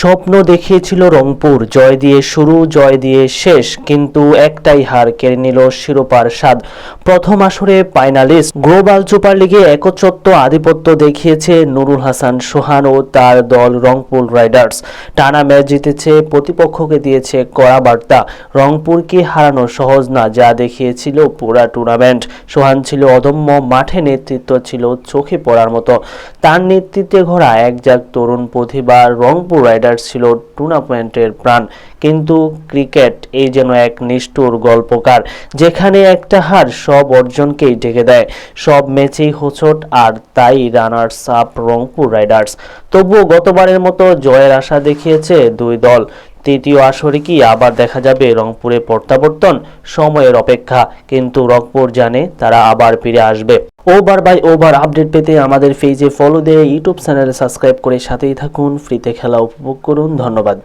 স্বপ্ন দেখিয়েছিল রংপুর, জয় দিয়ে শুরু, জয় দিয়ে শেষ, কিন্তু একটাই হার কেড়ে নিল শিরোপার স্বাদ। প্রথম আসরে ফাইনালিস্ট গ্লোবাল সুপার লিগে একচ্ছত্ব আধিপত্য দেখিয়েছে নুরুল হাসান সোহান ও তার দল রংপুর রাইডার্স। টানা ম্যাচ জিতেছে, প্রতিপক্ষকে দিয়েছে কড়া বার্তা। রংপুরকে হারানো সহজ না, যা দেখিয়েছিল পুরা টুর্নামেন্ট সোহান ছিল অদম্য, মাঠে নেতৃত্ব ছিল চোখে পড়ার মতো। তার নেতৃত্বে ঘোরা একজাক তরুণ প্রতিভা রংপুর রাইডার্স ছিল টুর্নামেন্টের প্রাণ। কিন্তু ক্রিকেট এই যেন এক নিষ্ঠুর গল্পকার, যেখানে একটা হার সব অর্জনকেই ঢেকে দেয়। সব ম্যাচেই হোঁচট, আর তাই রানার্স আপ রংপুর রাইডার্স তবুও গতবারের মতো জয়ের আশা দেখিয়েছে দুই দল। তৃতীয় আসরে কি আবার দেখা যাবে রংপুরে প্রত্যাবর্তন? সময়ের অপেক্ষা। কিন্তু রংপুর জানে তারা আবার ফিরে আসবে। ওভার বাই ওভার আপডেট পেতে আমাদের পেজে ফলো দিয়ে ইউটিউব চ্যানেল সাবস্ক্রাইব করে সাথেই থাকুন। ফ্রিতে খেলা উপভোগ করুন। ধন্যবাদ।